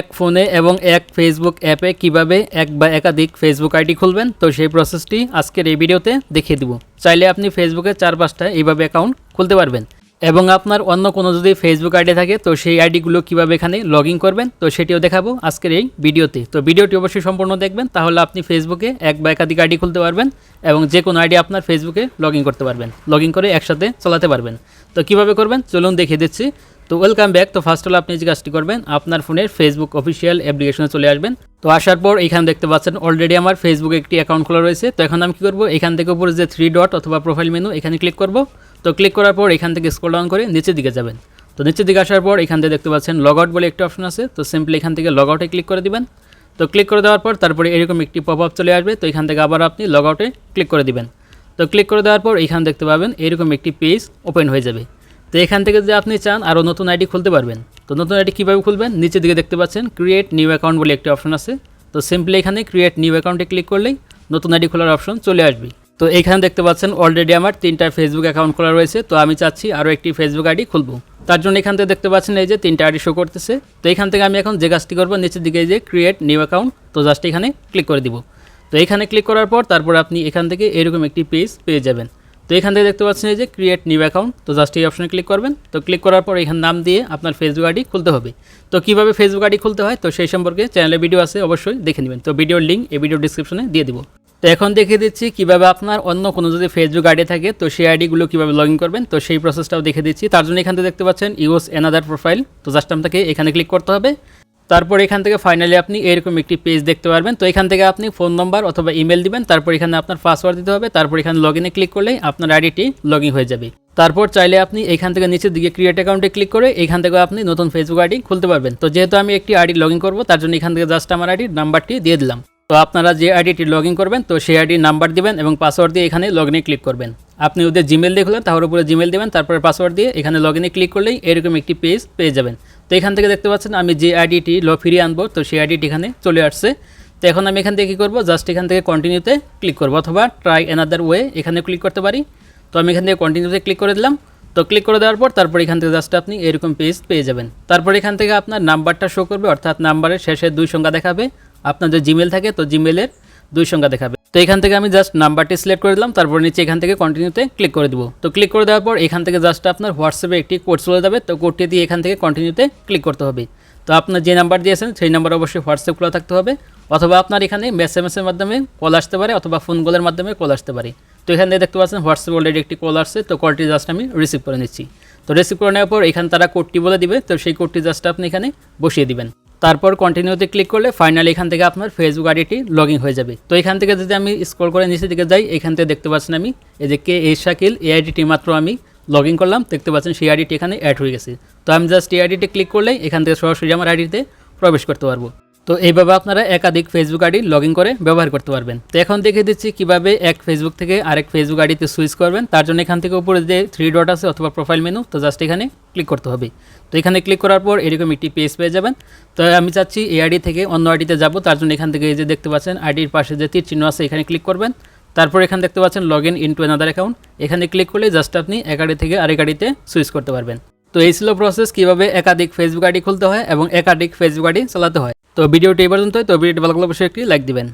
এক ফোনে এবং এক ফেসবুক অ্যাপে কীভাবে এক বা একাধিক ফেসবুক আইডি খুলবেন, তো সেই প্রসেসটি আজকের এই ভিডিওতে দেখিয়ে দিব। চাইলে আপনি ফেসবুকে চার পাঁচটা এইভাবে অ্যাকাউন্ট খুলতে পারবেন। এবং আপনার অন্য কোনো যদি ফেসবুক আইডি থাকে, তো সেই আইডিগুলো কীভাবে এখানে লগ করবেন, তো সেটিও দেখাবো আজকের এই ভিডিওতে তো। ভিডিওটি অবশ্যই সম্পূর্ণ দেখবেন, তাহলে আপনি ফেসবুকে এক বা একাধিক আইডি খুলতে পারবেন এবং যে কোনো আইডি আপনার ফেসবুকে লগ করতে পারবেন। লগ করে একসাথে চালাতে পারবেন। তো কীভাবে করবেন, চলুন দেখিয়ে দিচ্ছি। তো ওয়েলকাম ব্যাক তো ফার্স্ট হলো আপনি যে কাজটি করবেন, আপনার ফোনের ফেসবুক অফিসিয়াল অ্যাপ্লিকেশনে চলে আসবেন। তো আসার পর এখানে দেখতে পাচ্ছেন অলরেডি আমার ফেসবুকে একটি অ্যাকাউন্ট খোলা রয়েছে। তো এখন আমি কী করব? এখান থেকে উপরে যে থ্রি ডট অথবা প্রোফাইল মেনু এখানে ক্লিক করব। তো ক্লিক করার পর এখান থেকে স্ক্রল ডাউন করে নিচের দিকে যাবেন। তো নিচের দিকে আসার পর এখান থেকে দেখতে পাচ্ছেন লগ আউট বলে একটা অপশন আছে। তো সিম্পলি এখান থেকে লগ আউটে ক্লিক করে দিবেন। তো ক্লিক করে দেওয়ার পর তারপরে এরকম একটি পপ আপ চলে আসবে। তো এখান থেকে আবার আপনি লগ আউটে ক্লিক করে দিবেন। তো ক্লিক করে দেওয়ার পর এখানে দেখতে পাবেন এরকম একটি পেজ ওপেন হয়ে যাবে। তো এখান থেকে যদি আপনি চান আরও নতুন আইডি খুলতে পারবেন। তো নতুন আইডি কীভাবে খুলবেন? নিচের দিকে দেখতে পাচ্ছেন ক্রিয়েট নিউ অ্যাকাউন্ট বলে একটি অপশন আছে। তো সিম্পলি এখানে ক্রিয়েট নিউ অ্যাকাউন্টে ক্লিক করলেই নতুন আইডি খোলার অপশন চলে আসবে। তো এখানে দেখতে পাচ্ছেন অলরেডি আমার তিনটা ফেসবুক অ্যাকাউন্ট খোলা রয়েছে। তো আমি চাচ্ছি আরও একটি ফেসবুক আইডি খুলবো। তার জন্য এখান থেকে দেখতে পাচ্ছেন, এই যে তিনটা আইডি শো করতেছে। তো এখান থেকে আমি এখন যে কাজটি করব, নিচের দিকে যে ক্রিয়েট নিউ অ্যাকাউন্ট তো জাস্ট এখানে ক্লিক করে দিব। তো এখানে ক্লিক করার পর তারপর আপনি এখান থেকে এরকম একটি পেজ পেয়ে যাবেন। তো এখান থেকে দেখতে পাচ্ছেন এই যে ক্রিয়েট নিউ অ্যাকাউন্ট তো জাস্ট এই অপশনে ক্লিক করবেন। তো ক্লিক করার পর এখানে নাম দিয়ে আপনার ফেসবুক আইডি খুলতে হবে। তো কীভাবে ফেসবুক আইডি খুলতে হয়? তো সেই সম্পর্কে চ্যানেলে ভিডিও আছে, অবশ্যই দেখে নেবেন। তো ভিডিওর লিঙ্ক এই ভিডিও ডিসক্রিপশনে দিয়ে দিব। তো এখন দেখিয়ে দিচ্ছি কীভাবে আপনার অন্য কোনো যদি ফেসবুক আইডি থাকে, তো সেই আইডিগুলো কীভাবে লগ ইন করবেন? তো সেই প্রসেসটাও দেখে দিচ্ছি। তার জন্য এখান থেকে দেখতে পাচ্ছেন ইউজ এনাদার প্রোফাইল তো জাস্ট আপনাকে এখানে ক্লিক করতে হবে। তারপর এখান থেকে ফাইনালি আপনি এরকম একটি পেজ দেখতে পারবেন। তো এখান থেকে আপনি ফোন নম্বর অথবা ইমেল দিবেন, তারপর এখানে আপনার পাসওয়ার্ড দিতে হবে, তারপর এখানে লগ ইনে ক্লিক করলেই আপনার আইডিটি লগ হয়ে যাবে। তারপর চাইলে আপনি এখান থেকে নিচের দিকে ক্রিয়েট অ্যাকাউন্টে ক্লিক করে এখান থেকে আপনি নতুন ফেসবুক আইডি খুলতে পারবেন। তো যেহেতু আমি একটি আইডি লগ ইন করব, তার জন্য এখান থেকে জাস্ট আমার আইডির নাম্বারটি দিয়ে দিলাম। তো আপনারা যে আইডিটি লগ করবেন, তো সেই আইডির নাম্বার দিবেন এবং পাসওয়ার্ড দিয়ে এখানে লগ ক্লিক করবেন। আপনি ওদের জিমেল দিয়ে খুলেন, তাহলে উপরে জিমেল দেবেন, তারপরে পাসওয়ার্ড দিয়ে এখানে লগ ইনে ক্লিক করলেই এরকম একটি পেজ পেয়ে যাবেন। তো এখান থেকে দেখতে পাচ্ছেন, আমি যে আইডিটি ল ফিরিয়ে আনব, তো সেই আইডিটি এখানে চলে আসছে। তো এখন আমি এখান থেকে কী করব জাস্ট এখান থেকে কন্টিনিউতে ক্লিক করব, অথবা ট্রাই অ্যানাদার ওয়ে এখানে ক্লিক করতে পারি। তো আমি এখান থেকে কন্টিনিউতে ক্লিক করে দিলাম। তো ক্লিক করে দেওয়ার পর তারপর এখান থেকে জাস্ট আপনি এরকম পেজ পেয়ে যাবেন। তারপর এখান থেকে আপনার নাম্বারটা শো করবে, অর্থাৎ নাম্বারের শেষে দুই সংখ্যা দেখাবে। আপনার যে জিমেল থাকে, তো জিমেলের দুই সংখ্যা দেখাবে। তো এখান থেকে আমি জাস্ট নাম্বারটি সিলেক্ট করে দিলাম, তারপর নিচে এখান থেকে কন্টিনিউতে ক্লিক করে দেবো। তো ক্লিক করে দেওয়ার পর এখান থেকে জাস্ট আপনার হোয়াটসঅ্যাপে একটি কোড চলে যাবে, তো কোডটি দিয়ে এখান থেকে কন্টিনিউতে ক্লিক করতে হবে। তো আপনার যে নাম্বার দিয়েছেন সেই নাম্বার অবশ্যই হোয়াটসঅ্যাপ খোলা থাকতে হবে, অথবা আপনার এখানে মেসেমেসের মাধ্যমে কল আসতে পারে, অথবা ফোন কলের মাধ্যমে কল আসতে পারে। তো এখান থেকে দেখতে পাচ্ছেন হোয়াটসঅ্যাপ অলরেডি একটি কল আসছে, তো কলটি জাস্ট আমি রিসিভ করে নিচ্ছি। তো রিসিভ করে নেওয়ার পর এখানে তারা কোডটি বলে দিবে, তো সেই কোডটি জাস্ট আপনি এখানে বসিয়ে দিবেন। তারপর কন্টিনিউতে ক্লিক করলে ফাইনালি এখান থেকে আপনার ফেসবুক আইডিটি লগ হয়ে যাবে। তো এখান থেকে যদি আমি স্ক্রল করে নিচের দিকে যাই, এখান থেকে দেখতে পাচ্ছেন আমি, এই যে কে এই শাকিল এই আইডিটি মাত্র আমি লগ ইন করলাম, দেখতে পাচ্ছেন সেই আইডিটি এখানে অ্যাড হয়ে গেছে। তো আমি জাস্ট এই আইডিটি ক্লিক করলেই এখান থেকে সরাসরি আমার আইডিতে প্রবেশ করতে পারব। তো এইভাবে আপনারা একাধিক ফেসবুক আইডি লগ ইন করে ব্যবহার করতে পারবেন। তো এখন দেখে দিচ্ছি কীভাবে এক ফেসবুক থেকে আরেক ফেসবুক আইডিতে সুইচ করবেন। তার জন্য এখান থেকে উপরে যে থ্রি ডট আছে অথবা প্রোফাইল মেনু তো জাস্ট এখানে ক্লিক করতে হবে। তো এখানে ক্লিক করার পর এরকম একটি পেজ পেয়ে যাবেন। তো আমি চাচ্ছি এই আইডি থেকে অন্য আইডিতে যাব। তার জন্য এখান থেকে এই যে দেখতে পাচ্ছেন, আইডির পাশে যে তীর চিহ্ন আছে, এখানে ক্লিক করবেন। তারপর এখানে দেখতে পাচ্ছেন log in into another account এখানে ক্লিক করলে জাস্ট আপনি এক আইডি থেকে আরেক আইডিতে সুইচ করতে পারবেন। তো এই ছিল প্রসেস কীভাবে একাধিক ফেসবুক আইডি খুলতে হয় এবং একাধিক ফেসবুক আইডি চালাতে হয়। তো ভিডিওটি এই পর্যন্তই। তো ভিডিওটি ভালো লাগলে অবশ্যই একটি লাইক দিবেন।